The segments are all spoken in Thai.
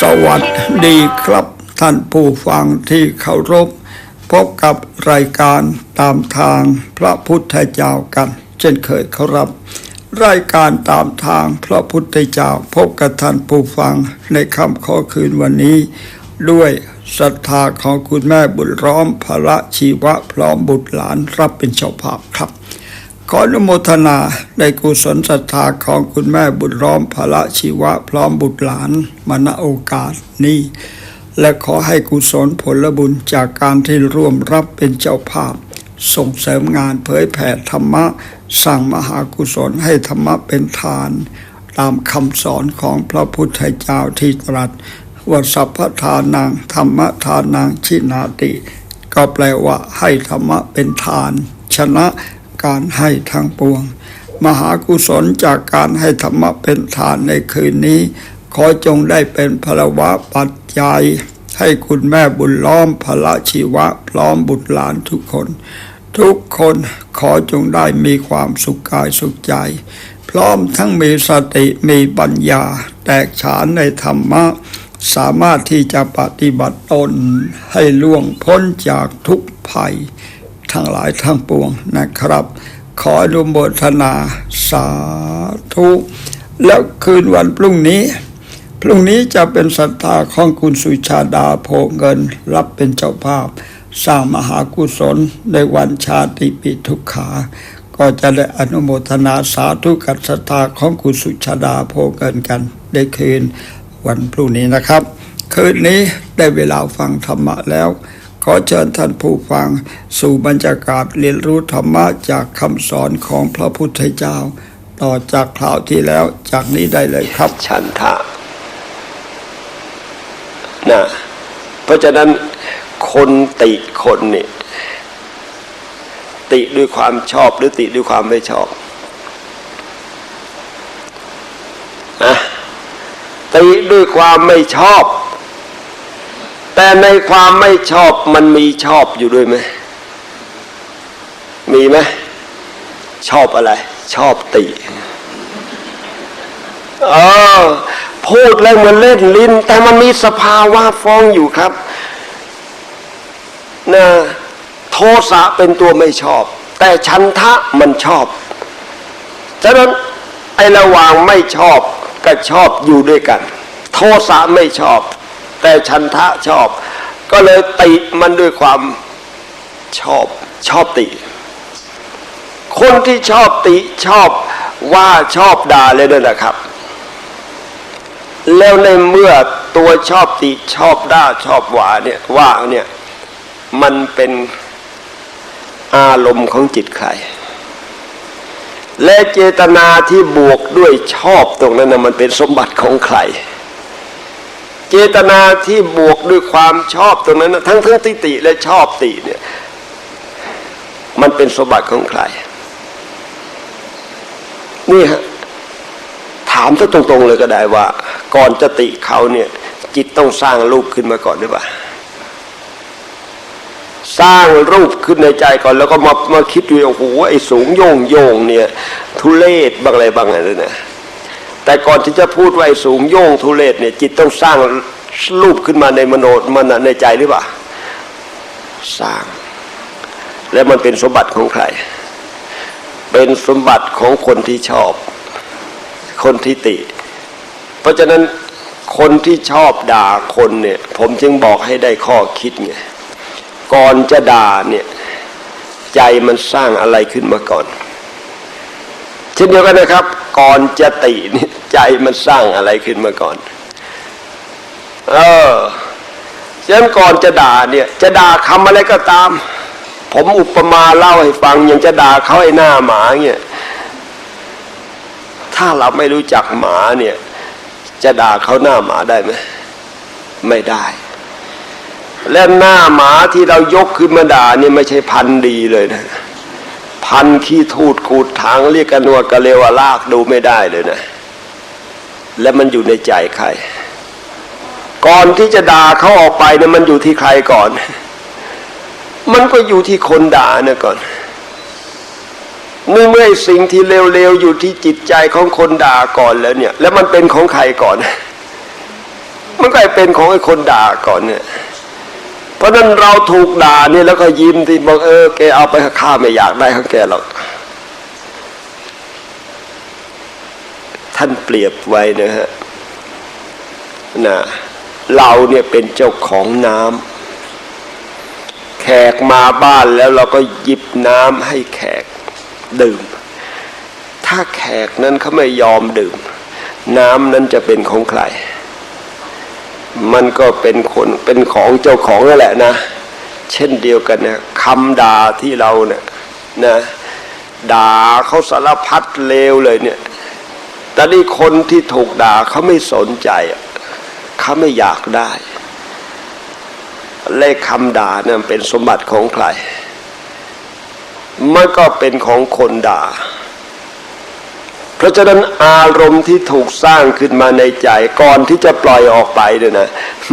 สวัสดีครับท่านผู้ฟังที่เคารพ พบกับรายการตามทางพระพุทธเจ้ากัน เช่นเคยครับ รายการตามทางพระพุทธเจ้าพบกับท่านผู้ฟังในคำขอคืนวันนี้ ด้วยศรัทธาของคุณแม่บุญร้อมพระชีวะพร้อมบุตรหลานรับเป็นเจ้าภาพครับ ขออนุโมทนาในกุศลศรัทธาของคุณแม่บุญร้อมพระชีวะพร้อมบุตรหลานมาณโอกาสนี้ และขอให้กุศลผลบุญจากการที่ร่วมรับเป็นเจ้าภาพ ส่งเสริมงานเผยแผ่ธรรมะสร้างมหากุศลให้ธรรมะเป็นทาน ตามคำสอนของพระพุทธเจ้าที่ตรัสว่าสัพพทานังธรรมทานังชินาติ ก็แปลว่าให้ธรรมะเป็นทาน ชนะ การให้ทั้งปวง มหากุศลจากการให้ธรรมะเป็นทานในคืนนี้ ขอจงได้เป็นพลวะปัจจัย ให้คุณแม่บุญล้อมพระชีวะพร้อมบุตรหลานทุกคน ทุกคนขอจงได้มีความสุขกายสุขใจ พร้อมทั้งมีสติมีปัญญา แตกฉานในธรรมะสามารถที่จะปฏิบัติตนให้ล่วงพ้นจากทุกภัย ทั้งหลายทั้งปวงนะครับ ขออนุโมทนาสาธุแล้วคืนวันพรุ่งนี้ พรุ่งนี้จะเป็นศรัทธาของคุณสุชาดาโพเงินรับเป็นเจ้าภาพ สร้างมหากุศลในวันชาติปิทุกขา ก็จะได้อนุโมทนาสาธุกับศรัทธาของคุณสุชาดาโพเงินกัน ได้คืนวันพรุ่งนี้นะครับ คืนนี้ได้เวลาฟังธรรมะแล้ว อเชิญท่านผู้ฟัง สู่บรรยากาศเรียนรู้ธรรมะจากคำสอนของพระพุทธเจ้า ต่อจากคราวที่แล้วจากนี้ได้เลยครับฉันทะนะเพราะฉะนั้นคนติคนนี่ติด้วยความชอบหรือติด้วยความไม่ชอบนะติด้วยความไม่ชอบ แต่ในความไม่ชอบมันมีชอบอยู่ด้วยไหมมีไหมชอบอะไร ชอบติเออพูดแล้วเหมือนเล่นลิ้น แต่มันมีสภาวะฟ้องอยู่ครับนะโทสะเป็นตัวไม่ชอบ แต่ชันทะมันชอบ ฉะนั้นไอระหว่างไม่ชอบกับชอบอยู่ด้วยกัน โทสะไม่ชอบ แต่ชันทะชอบ ก็เลยติมันด้วยความชอบชอบติ คนที่ชอบติชอบว่าชอบด่าเลยนั่นแหละครับ แล้วในเมื่อตัวชอบติชอบด่าชอบว่าเนี่ยว่าเนี่ยมันเป็นอารมณ์ของจิตใคร และเจตนาที่บวกด้วยชอบตรงนั้นนะมันเป็นสมบัติของใคร เจตนาที่บวกด้วยความชอบตรงนั้นนะทั้งทั้งติติและชอบติเนี่ยมันเป็นสมบัติของใคร นี่ฮะถามซะตรงๆเลยก็ได้ว่า ก่อนจะติเขาเนี่ย จิตต้องสร้างรูปขึ้นมาก่อนหรือเปล่าสร้างรูปขึ้นในใจก่อนแล้วก็มามาคิดดูโอ้โหไอ้สูงโยงโยงเนี่ย ทุเลศบางอะไรบางอะไรนะ แต่ก่อนที่จะพูดว่าไอ้สูงโยงทุเลศเนี่ยจิตต้องสร้างรูปขึ้นมาในมโนมันในใจหรือเปล่าสร้าง และมันเป็นสมบัติของใคร เป็นสมบัติของคนที่ชอบ คนที่ติ เพราะฉะนั้นคนที่ชอบด่าคนเนี่ยผมจึงบอกให้ได้ข้อคิดไงก่อนจะด่าเนี่ยใจมันสร้างอะไรขึ้นมาก่อน เช่นเดียวกันนะครับ ก่อนจะติเนี่ย ใจมันสร้างอะไรขึ้นมาก่อน เออฉะนั้นก่อนจะด่าเนี่ย จะด่าคำอะไรก็ตาม ผมอุปมาเล่าให้ฟังยังจะด่าเขาไอ้หน้าหมาเนี่ยถ้าเราไม่รู้จักหมาเนี่ย จะด่าเขาหน้าหมาได้ไหมไม่ได้ และหน้าหมาที่เรายกขึ้นมาด่าเนี่ยไม่ใช่พันธ์ดีเลยนะ พันธ์ขี้ทูดขูดทางเรียกกันว่ากะเลวลากดูไม่ได้เลยนะ และมันอยู่ในใจใคร ก่อนที่จะด่าเขาออกไปเนี่ยมันอยู่ที่ใครก่อน มันก็อยู่ที่คนด่าเนี่ยก่อนนี่อเมื่อสิ่งที่เลวๆอยู่ที่จิตใจของคนด่าก่อนแล้วเนี่ย แล้วมันเป็นของใครก่อน มันก็เป็นของไอ้คนด่าก่อนเนี่ย เพราะนั้นเราถูกด่าเนี่ยแล้วก็ยิ้มที่บอกเออแกเอาไปข้าไม่อยากได้ของแกหรอก ท่านเปรียบไว้นะฮะนะเราเนี่ยเป็นเจ้าของน้ำแขกมาบ้านแล้วเราก็หยิบน้ำให้แขกดื่ม ถ้าแขกนั้นเขาไม่ยอมดื่ม น้ำนั้นจะเป็นของใคร มันก็เป็นคนเป็นของเจ้าของนั่นแหละนะ เช่นเดียวกันนะคำด่าที่เราเนี่ยนะด่าเขาสารพัดเลวเลยเนี่ย แต่นี่คนที่ถูกด่าเขาไม่สนใจเขาไม่อยากได้ เลขคำด่าเนี่ยเป็นสมบัติของใครมันก็เป็นของคนด่า เพราะฉะนั้นอารมณ์ที่ถูกสร้างขึ้นมาในใจก่อนที่จะปล่อยออกไปเนี่ยนะ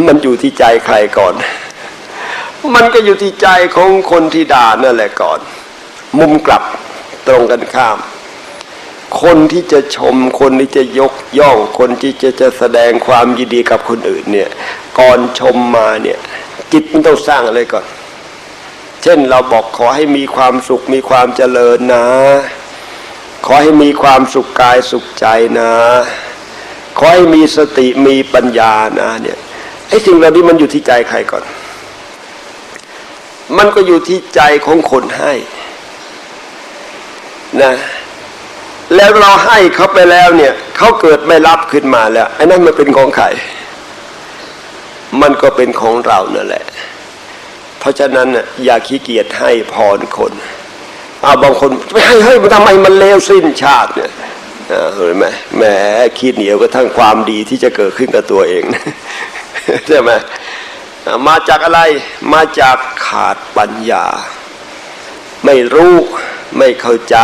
มันอยู่ที่ใจใครก่อน มันก็อยู่ที่ใจของคนที่ด่านั่นแหละก่อน มุมกลับตรงกันข้าม คนที่จะชม คนที่จะยกย่อง คนที่จะจะแสดงความยินดีกับคนอื่นเนี่ย ก่อนชมมาเนี่ย จิตมันต้องสร้างอะไรก่อน เช่นเราบอกขอให้มีความสุขมีความเจริญนะ ขอให้มีความสุขกายสุขใจนะ ขอให้มีสติมีปัญญานะเนี่ยไอ้สิ่งเหล่านี้มันอยู่ที่ใจใครก่อน มันก็อยู่ที่ใจของคนให้ นะ แล้วเราให้เขาไปแล้วเนี่ยเขาเกิดไม่รับขึ้นมาแล้วไอ้นั่นมันเป็นของใครมันก็เป็นของเรานั่นแหละ เพราะฉะนั้นอย่าขี้เกียจให้พรคนอาบางคนไม่ให้เฮ้ยมันทำไมมันเลวสิ้นชาติเนี่ยเห็นไหมแหมคิดเหนียวก็ทั้งความดีที่จะเกิดขึ้นกับตัวเองใช่ไหมมาจากอะไรมาจากขาดปัญญา ไม่รู้ไม่เข้าใจ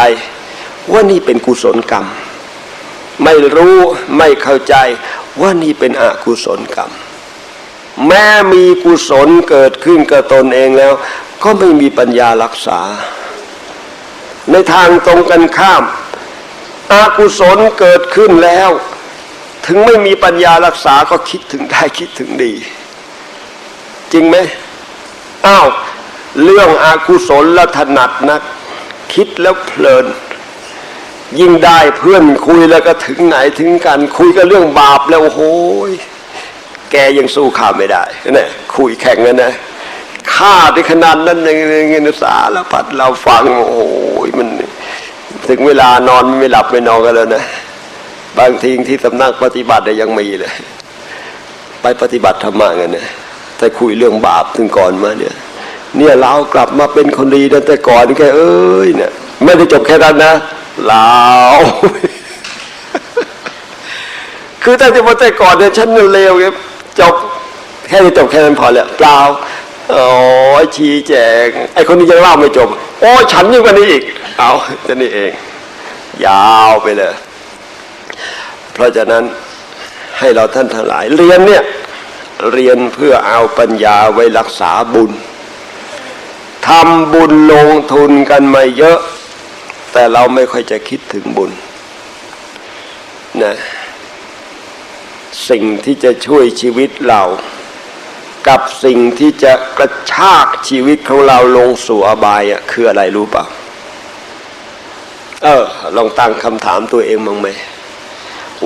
ว่านี่เป็นกุศลกรรม ไม่รู้ไม่เข้าใจว่านี่เป็นอกุศลกรรม แม้มีกุศลเกิดขึ้นกับตนเองแล้ว ก็ไม่มีปัญญารักษา ในทางตรงกันข้ามอากุศลเกิดขึ้นแล้ว ถึงไม่มีปัญญารักษาก็คิดถึงได้คิดถึงดี จริงไหมอ้าวเรื่องอากุศลละถนัดนัก คิดแล้วเพลิน ยิ่งได้เพื่อนคุยแล้วก็ถึงไหนถึงกัน คุยกันเรื่องบาปแล้วโอ้โหยแกยังสู้ข้าไม่ได้นี่คุยแข่งกันนะฆ่าในขนาดนั้นย่างเงี้ยสารพัดเราฟังโอ้โหยมัน ถึงเวลานอนไม่หลับไม่นอนกันแล้วนะบางทีที่สำนักปฏิบัติเนี่ยยังมีเลย ไปปฏิบัติธรรมะกันเนี่ยแต่คุยเรื่องบาปถึงก่อนมาเนี่ยเนี่ยเรากลับมาเป็นคนดีนะแต่ก่อนแกเอ้ยเนี่ยไม่ได้จบแค่นั้นนะ เราคือแต่ที่ว่าแต่ก่อนเนี่ยฉันเลวไงจบแค่นี้จบแค่นั้นพอแล้วเปล่าโอ้ยชี้แจง ไอ้คนนี้ยังเล่าไม่จบ โอ้ฉันยิ่งกว่านี้อีก เอาจะนี่เอง ยาวไปเลย เพราะฉะนั้นให้เราท่านทั้งหลาย เรียนเนี่ย เรียนเพื่อเอาปัญญาไว้รักษาบุญทำบุญลงทุนกันมาเยอะ แต่เราไม่ค่อยจะคิดถึงบุญนะสิ่งที่จะช่วยชีวิตเรา กับสิ่งที่จะกระชากชีวิตของเราลงสู่อบายอะคืออะไรรู้เปล่าเออ ลองตั้งคำถามตัวเองมั้งไหม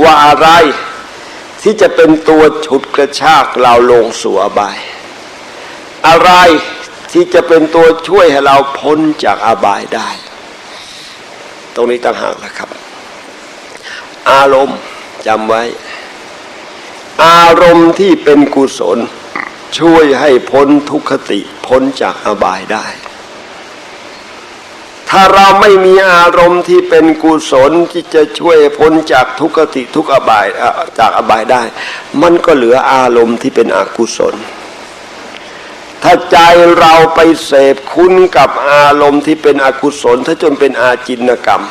ว่าอะไรที่จะเป็นตัวฉุดกระชากเราลงสู่อบาย อะไรที่จะเป็นตัวช่วยให้เราพ้นจากอบายได้ ตรงนี้ต่างหากนะครับ อารมณ์จำไว้ อารมณ์ที่เป็นกุศล ช่วยให้พ้นทุกขติพ้นจากอบายได้ ถ้าเราไม่มีอารมณ์ที่เป็นกุศลที่จะช่วยพ้นจากทุกขติทุกอบายจากอบายได้ มันก็เหลืออารมณ์ที่เป็นอกุศล ถ้าใจเราไปเสพคุ้นกับอารมณ์ที่เป็นอกุศล ถ้าจนเป็นอาจินกรรม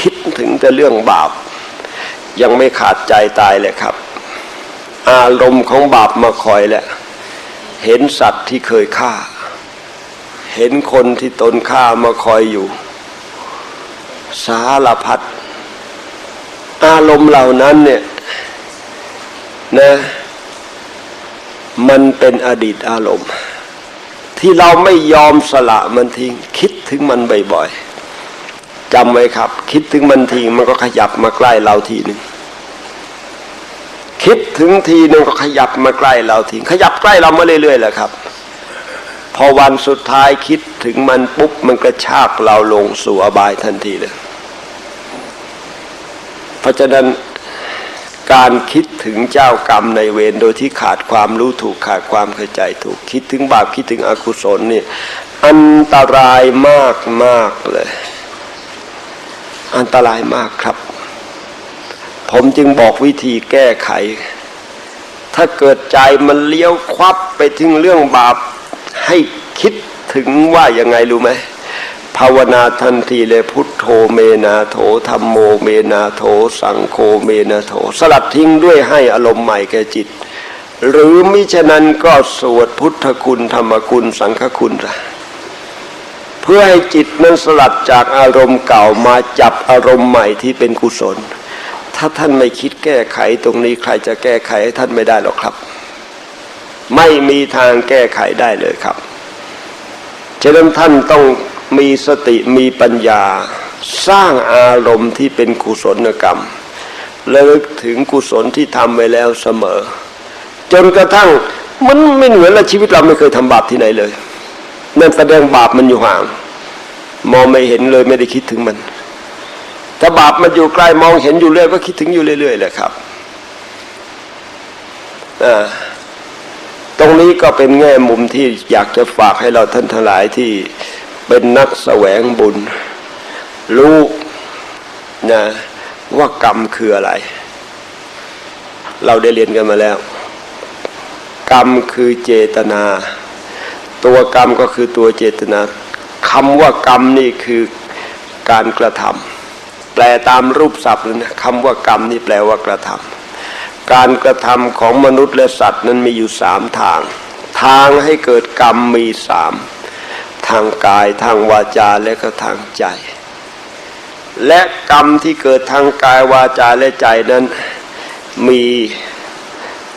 คิดถึงแต่เรื่องบาป ยังไม่ขาดใจตายเลยครับ อารมณ์ของบาปมาคอยแหละ เห็นสัตว์ที่เคยฆ่า เห็นคนที่ตนฆ่ามาคอยอยู่ สารพัดอารมณ์เหล่านั้นเนี่ยนะ มันเป็นอดีตอารมณ์ ที่เราไม่ยอมสละมันทิ้งคิดถึงมันบ่อยๆจำไว้ครับ คิดถึงมันทีมันก็ขยับมาใกล้เราทีหนึ่งคิดถึงทีหนึ่งก็ขยับมาใกล้เราทีขยับใกล้เรามาเรื่อยๆแหละครับ พอวันสุดท้ายคิดถึงมันปุ๊บมันกระชากเราลงสู่อบายทันทีเลยเพราะฉะนั้น การคิดถึงเจ้ากรรมในเวรโดยที่ขาดความรู้ถูกขาดความเข้าใจถูกคิดถึงบาปคิดถึงอกุศลนี่อันตรายมากมากเลย อันตรายมากครับ ผมจึงบอกวิธีแก้ไข ถ้าเกิดใจมันเลี้ยวควับไปถึงเรื่องบาปให้คิดถึงว่ายังไงรู้ไหม ภาวนาทันทีเลยพุทโธเมนาโถธรรมโมเมนาโถ สังโฆเมนาโถ สลัดทิ้งด้วยให้อารมณ์ใหม่แก่จิต หรือมิฉะนั้นก็สวดพุทธคุณธรรมคุณสังฆคุณเพื่อให้จิตนั้นสลัดจากอารมณ์เก่ามาจับอารมณ์ใหม่ที่เป็นกุศล ถ้าท่านไม่คิดแก้ไขตรงนี้ใครจะแก้ไขให้ท่านไม่ได้หรอกครับ ไม่มีทางแก้ไขได้เลยครับฉะนั้นท่านต้อง มีสติมีปัญญา สร้างอารมณ์ที่เป็นกุศลกรรมระลึกถึงกุศลที่ทำไว้แล้วเสมอ จนกระทั่งมันไม่เหมือนละชีวิตเราไม่เคยทำบาปที่ไหนเลยนั่นแสดงบาปมันอยู่ห่าง มองไม่เห็นเลยไม่ได้คิดถึงมันถ้าบาปมันอยู่ใกล้มองเห็นอยู่เรื่อยก็คิดถึงอยู่เรื่อยๆแหละครับตรงนี้ก็เป็นแง่มุมที่อยากจะฝากให้เราท่านทั้งหลายที่ เป็นนักแสวงบุญ รู้นะว่ากรรมคืออะไร เราได้เรียนกันมาแล้ว กรรมคือเจตนา ตัวกรรมก็คือตัวเจตนาคำว่ากรรมนี่คือการกระทำแปลตามรูปศัพท์เลยนะคำว่ากรรมนี่แปลว่ากระทำการกระทำของมนุษย์และสัตว์นั้นมีอยู่สามทาง ทางให้เกิดกรรมมีสาม ทางกายทางวาจาและก็ทางใจ และกรรมที่เกิดทางกายวาจาและใจนั้น มี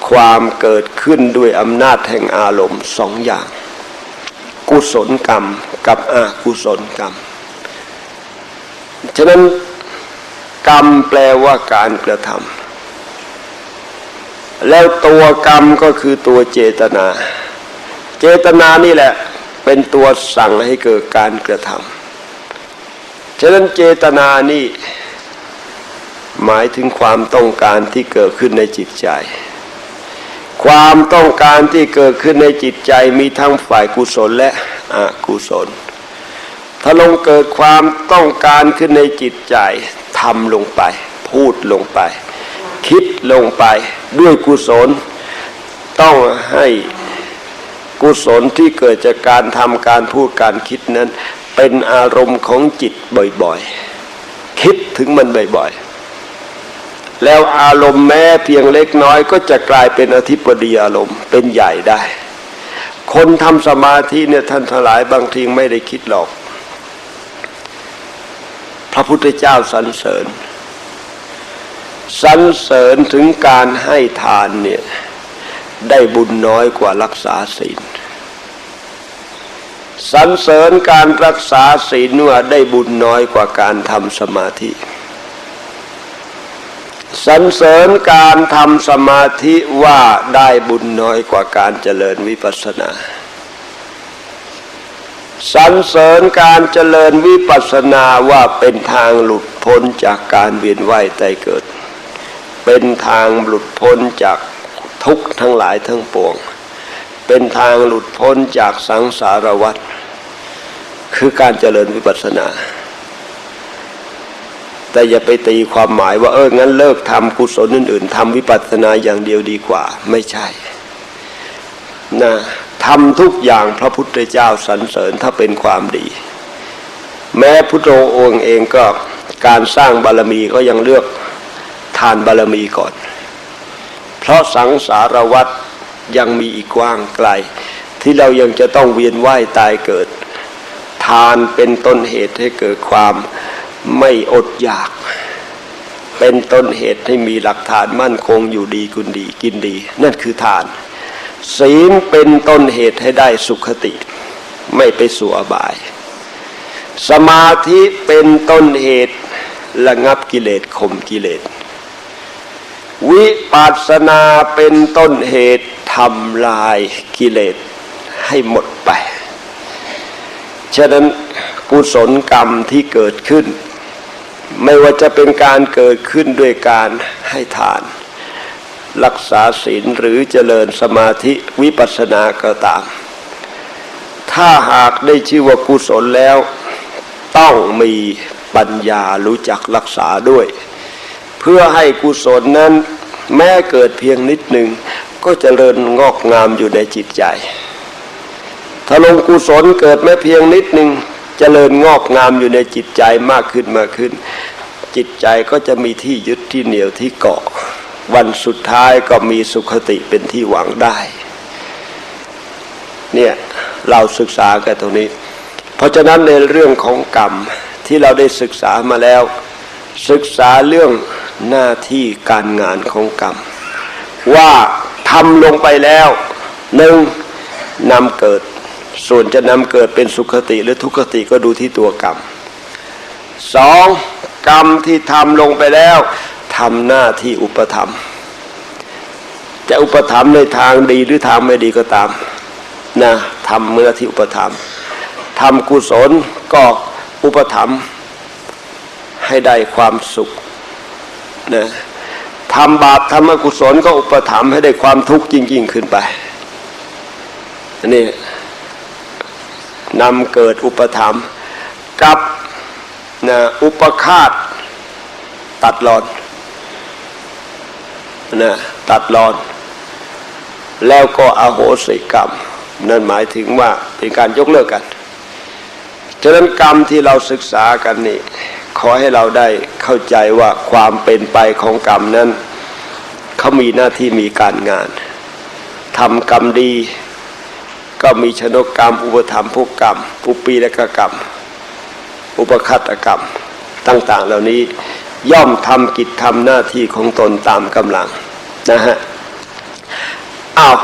ความเกิดขึ้นด้วยอำนาจแห่งอารมณ์สองอย่าง กุศลกรรมกับอกุศลกรรม ฉะนั้นกรรมแปลว่าการกระทำแล้วตัวกรรมก็คือตัวเจตนา เจตนานี่แหละ เป็นตัวสั่งให้เกิดการกระทำฉะนั้นเจตนานี่หมายถึงความต้องการที่เกิดขึ้นในจิตใจ ความต้องการที่เกิดขึ้นในจิตใจมีทั้งฝ่ายกุศลและอกุศล ถ้าลงเกิดความต้องการขึ้นในจิตใจทำลงไป พูดลงไป คิดลงไปด้วยกุศล ต้องให้ กุศลที่เกิดจากการทำการพูดการคิดนั้น เป็นอารมณ์ของจิตบ่อยๆ คิดถึงมันบ่อยๆ แล้วอารมณ์แม้เพียงเล็กน้อยก็จะกลายเป็นอธิปดีอารมณ์เป็นใหญ่ได้ คนทำสมาธิเนี่ยท่านทลายบางทีไม่ได้คิดหรอก พระพุทธเจ้าสรรเสริญสรรเสริญถึงการให้ทานเนี่ย ได้บุญน้อยกว่ารักษาศีลสรรเสริญการรักษาศีลว่าได้บุญน้อยกว่าการทำสมาธิสรรเสริญการทำสมาธิว่าได้บุญน้อยกว่าการเจริญวิปัสสนาสรรเสริญการเจริญวิปัสสนาว่าเป็นทางหลุดพ้นจากการเวียนว่ายตายเกิด เป็นทางหลุดพ้นจาก ทุกทั้งหลายทั้งปวง เป็นทางหลุดพ้นจากสังสารวัฏคือการเจริญวิปัสสนา แต่อย่าไปตีความหมายว่าเอองั้นเลิกทำกุศลอื่นๆทำวิปัสสนาอย่างเดียวดีกว่า ไม่ใช่นะทำทุกอย่างพระพุทธเจ้าสรรเสริญถ้าเป็นความดี แม้พุทโธองค์เองก็การสร้างบารมีก็ยังเลือกทานบารมีก่อน เพราะสังสารวัฏยังมีอีกกว้างไกล ที่เรายังจะต้องเวียนว่ายตายเกิด ทานเป็นต้นเหตุให้เกิดความไม่อดอยาก เป็นต้นเหตุให้มีหลักฐานมั่นคงอยู่ดีกุนดีกินดี นั่นคือทาน ศีลเป็นต้นเหตุให้ได้สุขติ ไม่ไปสู่อบาย สมาธิเป็นต้นเหตุระงับกิเลสข่มกิเลส วิปัสสนาเป็นต้นเหตุทำลายกิเลสให้หมดไป ฉะนั้นกุศลกรรมที่เกิดขึ้น ไม่ว่าจะเป็นการเกิดขึ้นด้วยการให้ทาน รักษาศีลหรือเจริญสมาธิวิปัสสนาก็ตาม ถ้าหากได้ชื่อว่ากุศลแล้ว ต้องมีปัญญารู้จักรักษาด้วย พื่อให้กุศลนั้น แม้เกิดเพียงนิดหนึ่ง ก็เจริญงอกงามอยู่ในจิตใจ ถ้าลงกุศลเกิดแม้เพียงนิดหนึ่งเจริญงอกงามอยู่ในจิตใจมากขึ้นมากขึ้น จิตใจก็จะมีที่ยึดที่เหนียวที่เกาะ วันสุดท้ายก็มีสุขติเป็นที่หวังได้ เนี่ยเราศึกษากันตรงนี้ เพราะฉะนั้นในเรื่องของกรรมที่เราได้ศึกษามาแล้ว ศึกษาเรื่อง หน้าที่การงานของกรรม ว่าทำลงไปแล้วหนึ่งนำเกิด ส่วนจะนำเกิดเป็นสุขติหรือทุกขติก็ดูที่ตัวกรรมสองกรรมที่ทำลงไปแล้วทำหน้าที่อุปธรรม จะอุปถัมในทางดีหรือทางไม่ดีก็ตามนะทำเมื่อที่อุปถัมทำกุศลก็อุปถัมให้ได้ความสุข นะทำบาปทำอกุศลก็อุปถัมภ์ให้ได้ความทุกข์ยิ่งๆ ขึ้นไปอันนี้นำเกิดอุปถัมภ์กับนะอุปคาตตัดรอนนะตัดรอน แล้วก็อโหสิกรรม นั่นหมายถึงว่าเป็นการยกเลิกกัน ฉะนั้นกรรมที่เราศึกษากันนี่ ขอให้เราได้เข้าใจว่าความเป็นไปของกรรมนั้นเขามีหน้าที่มีการงานทำกรรมดี ก็มีชนกกรรม อุปธรรมภกกรรมอุปีและกกรรม อุปคัตกรรมต่าง ๆ เหล่านี้ย่อมทำกิจทำหน้าที่ของตนตามกำลังนะฮะอ้าว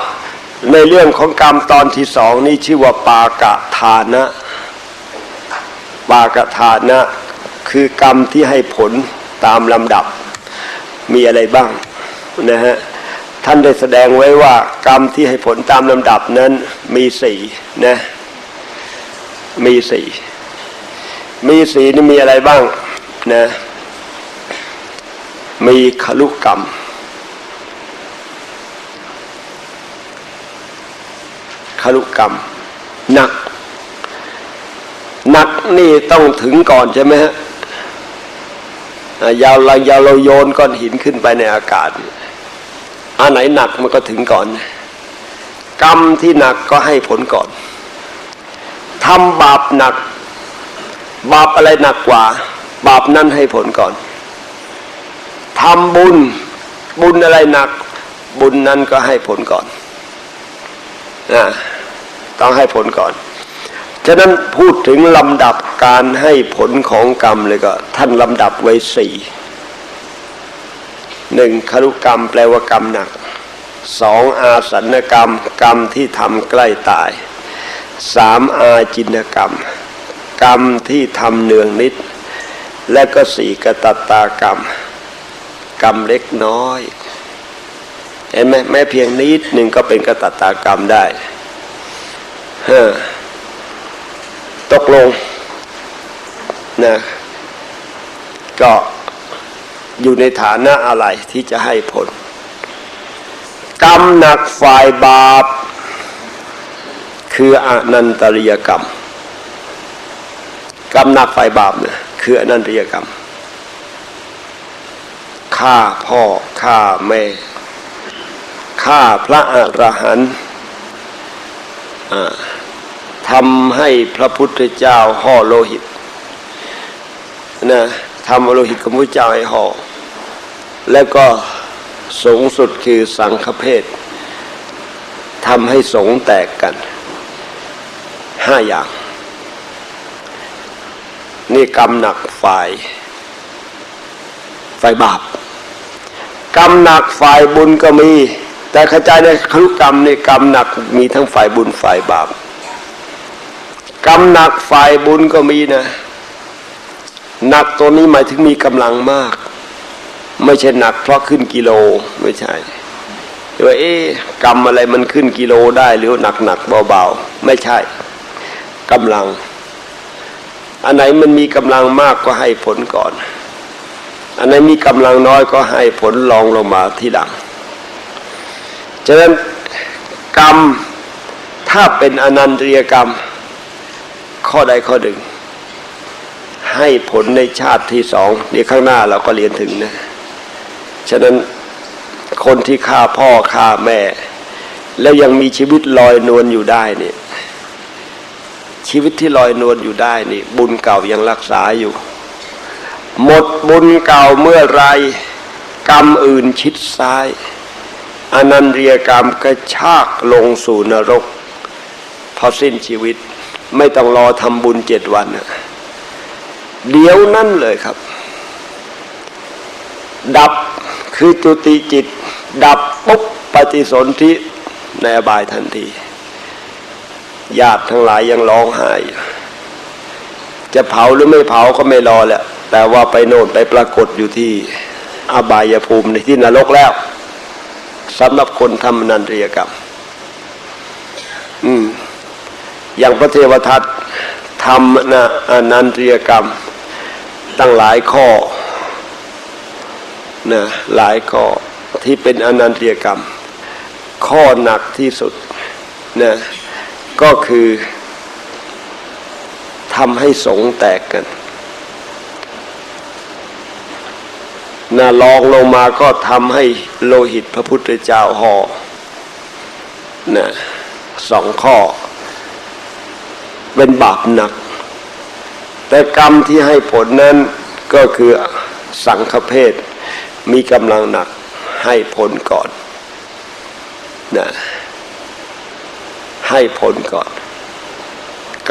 ในเรื่องของกรรมตอนที่สองนี่ชื่อว่าปากะทานะ ปากะทานะ คือกรรมที่ให้ผลตามลำดับมีอะไรบ้างนะฮะท่านได้แสดงไว้ว่ากรรมที่ให้ผลตามลำดับนั้นมีสี่นะมีสี่มีสี่นี่มีอะไรบ้างนะมีขลุกกรรมคารุกกรรมหนักหนักนี่ต้องถึงก่อนใช่ไหมฮะ ยาวเรายาวเราโยนก้อนหินขึ้นไปในอากาศอันไหนหนักมันก็ถึงก่อน กรรมที่หนักก็ให้ผลก่อนทำบาปหนัก บาปอะไรหนักกว่า บาปนั้นให้ผลก่อนทำบุญบุญอะไรหนัก บุญนั้นก็ให้ผลก่อนนะต้องให้ผลก่อน ฉะนั้นพูดถึงลำดับ การให้ผลของกรรมเลยก็ ท่านลำดับไว้สี่หนึ่งคารุกรรมแปลว่ากรรมหนักสองอาสันกรรม กรรมที่ทำใกล้ตายสามอาจินกรรม กรรมที่ทำเนืองนิด และก็สี่กตัตตากรรม กรรมเล็กน้อยเห็นไหมแม้เพียงนิดหนึ่งก็เป็นกตัตตากรรมได้ฮ้อตกลง นะก็อยู่ในฐานะอะไรที่จะให้ผล กรรมหนักฝ่ายบาป คืออนันตริยกรรม กรรมหนักฝ่ายบาปเนี่ยคืออนันตริยกรรมฆ่าพ่อฆ่าแม่ฆ่าพระอรหันต์ทำให้พระพุทธเจ้าห่อโลหิต นะทำโลหิตของพระเจ้าให้ห่อแล้วก็สูงสุดคือสังฆเพศทำให้สงแตกกันห้าอย่าง นี่กรรมหนักฝ่ายฝ่ายบาปกรรมหนักฝ่ายบุญก็มี แต่ข้าใจในครุกรรมในกรรมหนักมีทั้งฝ่ายบุญฝ่ายบาปกรรมหนักฝ่ายบุญก็มีนะ หนักตัวนี้หมายถึงมีกำลังมาก ไม่ใช่หนักเพราะขึ้นกิโลไม่ใช่ว่าเอ๊ะกรรมอะไรมันขึ้นกิโลได้หรือหนักหนักเบาๆไม่ใช่กำลัง อันไหนมันมีกำลังมากก็ให้ผลก่อน อันไหนมีกำลังน้อยก็ให้ผลรองลงมาที่หลังฉะนั้นกรรมถ้าเป็นอนันตริยกรรม ข้อใดข้อหนึ่ง ให้ผลในชาติที่สองนี่ข้างหน้าเราก็เรียนถึงนะ ฉะนั้นคนที่ฆ่าพ่อฆ่าแม่ แล้วยังมีชีวิตลอยนวลอยู่ได้เนี่ยชีวิตที่ลอยนวลอยู่ได้นี่ บุญเก่ายังรักษาอยู่ หมดบุญเก่าเมื่อไรกรรมอื่นชิดซ้ายอนันตริยกรรมกระชากลงสู่นรก พอสิ้นชีวิตไม่ต้องรอทำบุญเจ็ดวันนะ เดี๋ยวนั่นเลยครับ ดับคือจุติจิต ดับปุ๊บปฏิสนธิในอบายทันทีญาติทั้งหลายยังร้องไห้อยจะเผาหรือไม่เผาก็ไม่รอแหละแต่ว่าไปโน่นไปปรากฏอยู่ที่อบายภูมิในที่นรกแล้วสำหรับคนทำนันตริยกรรม อืม อย่างพระเทวทัตทำนะนันตริยกรรม ตั้งหลายข้อนะหลายข้อที่เป็นอนันตริยกรรม ข้อหนักที่สุดนะก็คือทำให้สงแตกกันนะลองลงมาก็ทำให้โลหิตพระพุทธเจ้าห่อนะสองข้อ เป็นบาปหนัก แต่กรรมที่ให้ผลนั้นก็คือสังฆเพศมีกำลังหนักให้ผลก่อนนะให้ผลก่อน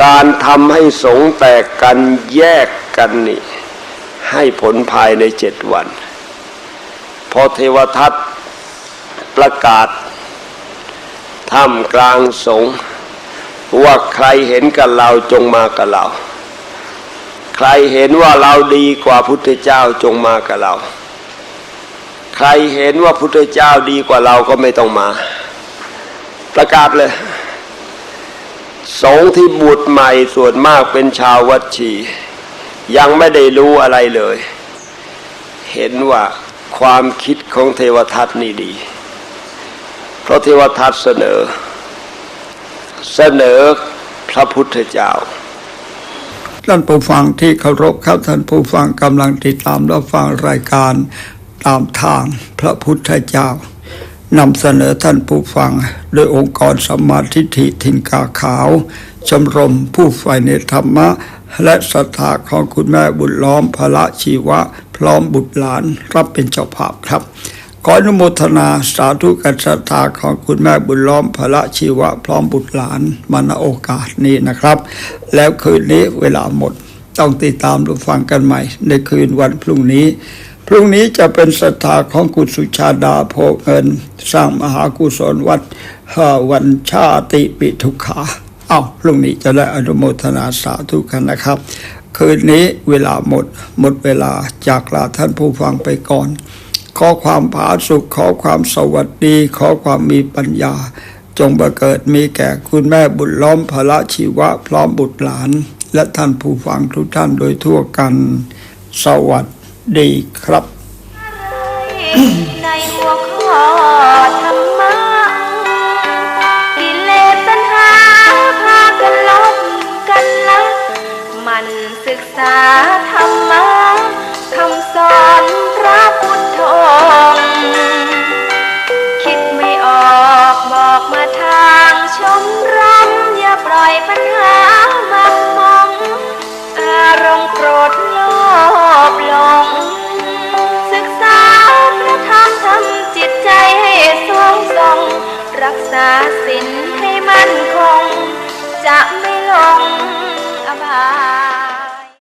การทำให้สงแตกกันแยกกันนี่ให้ผลภายในเจ็ดวัน พอเทวทัตประกาศท่ามกลางสงว่าใครเห็นกับเราจงมากับเรา รเห็นว่าเราดีกว่าพุทธเจ้าจงมากับเรา ใครเห็นว่าพุทธเจ้าดีกว่าเราก็ไม่ต้องมา ประกาศเลย สงฆ์ที่บุตรใหม่ส่วนมากเป็นชาววัดชี ยังไม่ได้รู้อะไรเลย เห็นว่าความคิดของเทวทัตนี่ดี เพราะเทวทัตเสนอ เสนอพระพุทธเจ้า ท่านผู้ฟังที่เคารพครับท่านผู้ฟังกำลังติดตามรับฟังรายการตามทางพระพุทธเจ้านำเสนอท่านผู้ฟังโดยองค์กรสมาทิฏฐิทินกาขาว ชมรมผู้ใฝ่ในธรรมะ และศรัทธาของคุณแม่บุญล้อมพระชีวะ พร้อมบุตรหลานรับเป็นเจ้าภาพครับ ขออนุโมทนาสาธุการศรัทธาของคุณแม่บุญล้อมพระชีวะพร้อมบุตรหลานมาณโอกาสนี้นะครับ แล้วคืนนี้เวลาหมดต้องติดตามรับฟังกันใหม่ ในคืนวันพรุ่งนี้ พรุ่งนี้จะเป็นศรัทธาของคุณสุชาดาโพเงิน สร้างมหากุศลวัดเอ่อวันชาติปิทุขาเอาพรุ่งนี้จะได้อนุโมทนาสาธุกันนะครับ คืนนี้เวลาหมดหมดเวลาจากลาท่านผู้ฟังไปก่อน ขอความผาสุขขอความสวัสดี ขอความมีปัญญา จงบังเกิดมีแก่คุณแม่บุญล้อมพระชีวะพร้อมบุตรหลาน และท่านผู้ฟังทุกท่านโดยทั่วกัน สวัสดีครับ ในหัวข้อธรรมะกิเลสตัณหาพากันลบกันละมันศึกษาธรรมะ ทองค์คิดไม่ออกบอกมาทางชมรมอย่าปล่อยปัญหามักมอง อารมณ์โกรธโลภหลง ศึกษาพระธรรมทำจิตใจให้สวงทรง รักษาศีลให้มั่นคง จะไม่หลงอบาย